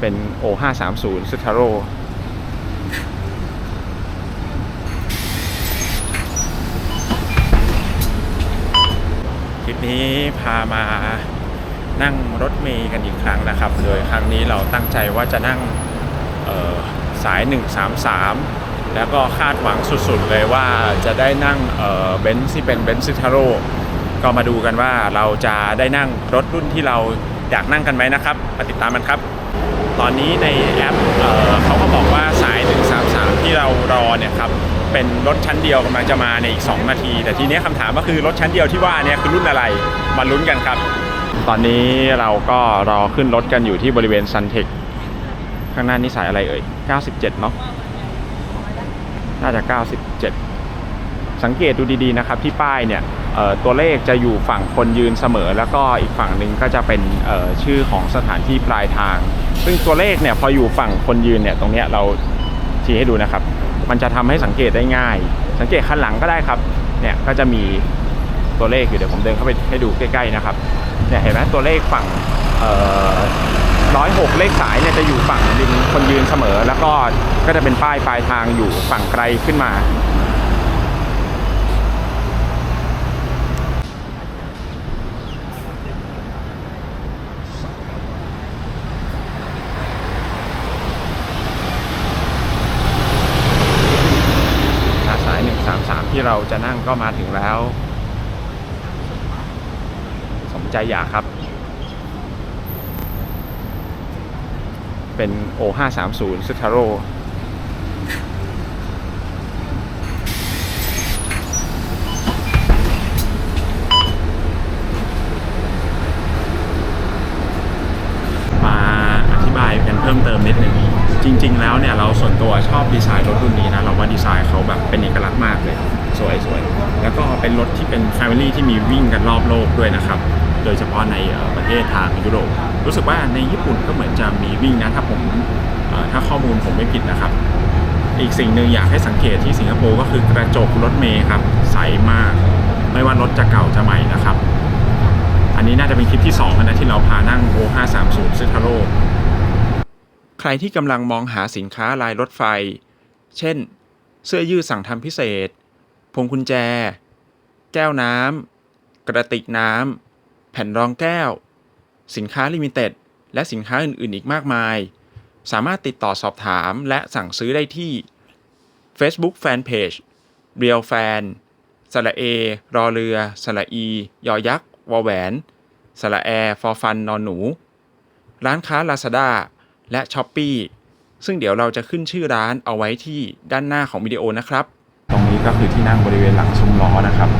เป็น O530 s u t a r o คลิปนี้พามานั่งรถเมย์กันอีกครั้งนะครับ โดยครั้งนี้เราตั้งใจว่าจะนั่งเอ่อสาย 133 แล้วก็คาดหวังสุดๆเลยว่าจะได้นั่งเบนซ์ที่เป็นเบนซ์ซิทาโร่ก็มาดูกันว่าเราจะได้นั่งรถรุ่นที่เราอยากนั่งกันไหมนะครับ มาติดตามมันครับ ตอนนี้ในแอปเออเขาก็บอกว่าสาย 133 ที่เรารอเนี่ยครับเป็นรถชั้นเดียวกำลังจะมาในอีก 2 นาที แต่ทีนี้คำถามก็คือรถชั้นเดียวที่ว่าเนี่ยคือรุ่นอะไรมาลุ้นกันครับ ตอนนี้เราก็รอขึ้นรถกันอยู่ที่บริเวณซันเทคข้างหน้านี่สายอะไรเอ่ย 97 เนาะน่าจะ 97 สังเกตดูดีๆนะครับที่ป้ายเนี่ยตัวเลขจะอยู่ฝั่งคนยืนเสมอ แล้วก็อีกฝั่งหนึ่งก็จะเป็นชื่อของสถานที่ปลายทาง ซึ่งตัวเลขเนี่ยพออยู่ฝั่งคนยืนเนี่ยตรงเนี้ยเราชี้ให้ดูนะครับ มันจะทำให้สังเกตได้ง่าย สังเกตข้างหลังก็ได้ครับเนี่ยก็จะมีตัวเลขอยู่เดี๋ยวผมเดินเข้าไปให้ดูใกล้ๆนะครับเนี่ยเห็นไหมตัวเลขฝั่งร้อยหกเลขสายเนี่ยจะอยู่ฝั่งริมคนยืนเสมอ แล้วก็ก็จะเป็นป้ายปลายทางอยู่ฝั่งไกลขึ้นมา สาย 133 ที่ เราจะนั่งก็มาถึงแล้ว สมใจอยากครับ เป็น O530 s u t a r o มาอธิบายกันเพิ่มเติมนิดนึงจริง ๆ แล้วเนี่ยเราส่วนตัวชอบดีไซน์รถรุ่นนี้นะ เราว่าดีไซน์เขาแบบเป็นเอ สวยสวยแล้วก็เป็นรถที่เป็น Family ที่มีวิ่งกันรอบโลกด้วยนะครับ โดยเฉพาะในประเทศทางยุโรป รู้สึกว่าในญี่ปุ่นก็เหมือนจะมีวิ่งนะ ถ้าผมถ้าข้อมูลผมไม่ผิดนะครับ อีกสิ่งหนึ่งอยากให้สังเกตที่สิงคโปร์ก็คือกระจกรถเมย์ครับ ใสมาก ไม่ว่ารถจะเก่าจะใหม่นะครับ อันนี้น่าจะเป็นคลิปที่2นะที่เราพานั่ง O530 z ทาโ o ใครที่กำลังมองหาสินค้าลายรถไฟ เช่น เสื้อยืดสั่งทำพิเศษ พวงกุญแจ แก้วน้ำ กระติกน้ำ แผ่นรองแก้ว สินค้าลิมิเต็ด และสินค้าอื่น ๆ อีกมากมาย สามารถติดต่อสอบถามและสั่งซื้อได้ที่ Facebook Fanpage Real Fan สระเอ รอเรือ สระอี ยอยักษ์ วอแหวน สระแอ ฟอฟัน นอนหนู ร้านค้า Lazada และ s h อ p e e ซึ่งเดี๋ยวเราจะขึ้นชื่อร้านเอาไว้ที่ด้านหน้าของวิดีโอนะครับ นี้ก็คือที่นั่งบริเวณหลังซุ้มล้อนะครับ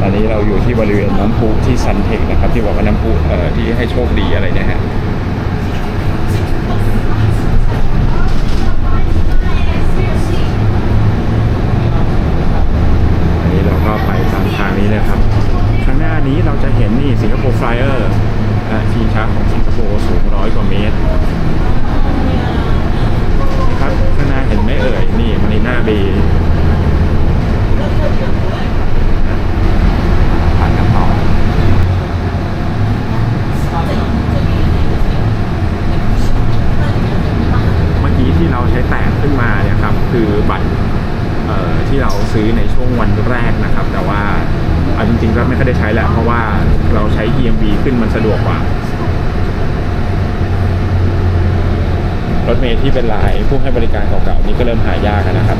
ตอนนี้เราอยู่ที่บริเวณน้ำพุที่ซันเทคนะครับ ที่บอกว่าน้ำพุที่ให้โชคดีอะไรเนี่ยฮะ อันนี้เราก็ไปตามทางนี้เลยครับ ข้างหน้านี้เราจะเห็นนี่สิงคโปร์ไฟเออร์นะชิงช้าของสิงคโปร์สูงร้อยกว่าเมตรนะครับข้างหน้าเห็นไหมเอ่ย นี่มารีนาเบย์ผ่านกันต่อเมื่อกี้ที่เราใช้แตะขึ้นมาเนี่ยครับ คือบัตร เอ่อที่เรา ซื้อในช่วงวันแรกนะครับ แต่ว่าเอาจริงๆก็ไม่ค่อยได้ใช้แหละเพราะว่าเราใช้ EMV ขึ้นมันสะดวกกว่า รถเมล์ที่เป็นลายผู้ให้บริการเก่าๆนี่ก็เริ่มหายากนะครับ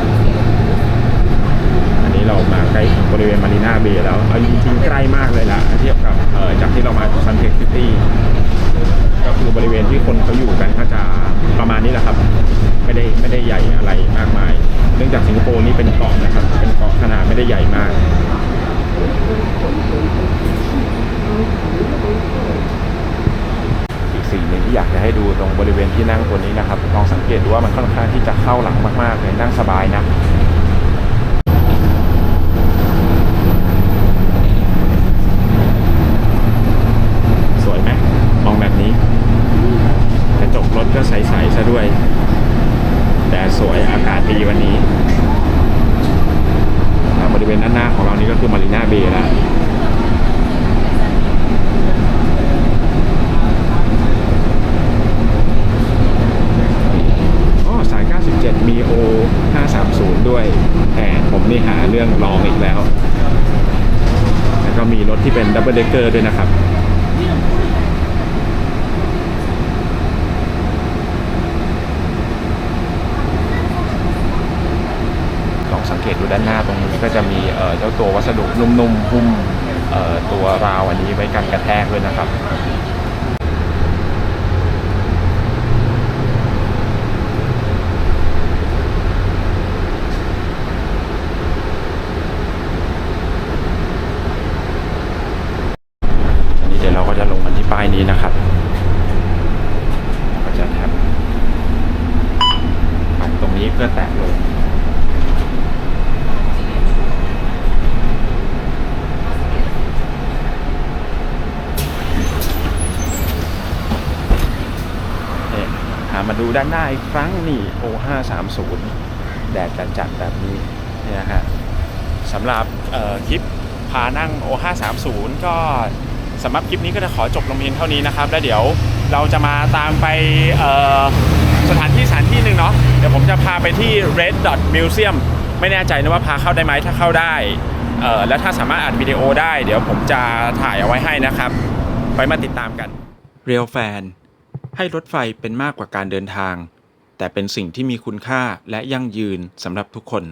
อันนี้เรามาใกล้บริเวณมารีนาเบย์แล้วเอาจริงๆใกล้มากเลยล่ะเทียบกับเจากที่เรามาซันเทคซิตี้ก็คือบริเวณที่คนเขาอยู่กันก็จะประมาณนี้แหละครับ ไม่ได้ไม่ได้ใหญ่อะไรมากมาย เนื่องจากสิงคโปร์นี่เป็นเกาะนะครับ ไม่ได้ใหญ่มาก อีกสิ่งหนึ่งที่อยากจะให้ดูตรงบริเวณที่นั่งตัวนี้นะครับลองสังเกตดูว่ามันค่อนข้างที่จะเข้าหลังมากๆเลยนั่งสบายนะสวยไหมมองแบบนี้กระจกรถก็ใสๆซะด้วย แต่สวยอากาศดีวันนี้ เวณด้านหน้าของเรานี้ก็คือมารีน่าเบย์แล้วสาย 97 มีโอ530 ด้วย แต่ผมนี่หาเรื่องลองอีกแล้ว แล้วก็มีรถที่เป็นดับเบิลเดเกอร์ด้วยนะครับ เกตดูด้านหน้าตรงนี้ก็จะมีเจ้าตัววัสดุนุ่มๆหุ้มตัวราวอันนี้ไว้กันกระแทกด้วยนะครับก็แตะลง เนี่ยหามาดูด้านหน้าอีกครั้งนี่ O530 แดดจัดๆแบบนี้เนี่ยนะฮะสำหรับคลิปพานั่ง O530 ก็สำหรับคลิปนี้ก็จะขอจบลงเพียงเท่านี้นะครับ แล้วเดี๋ยวเราจะมาตามไปสถานที่สถานที่หนึ่งเนาะเดี๋ยวผมจะพาไปที่ Red Dot Museum ไม่แน่ใจนะว่าพาเข้าได้ไหมถ้าเข้าได้แล้วถ้าสามารถอัดวิดีโอได้ เดี๋ยวผมจะถ่ายเอาไว้ให้นะครับไว้มาติดตามกันเรียวแฟน ให้รถไฟเป็นมากกว่าการเดินทาง แต่เป็นสิ่งที่มีคุณค่าและยั่งยืนสำหรับทุกคน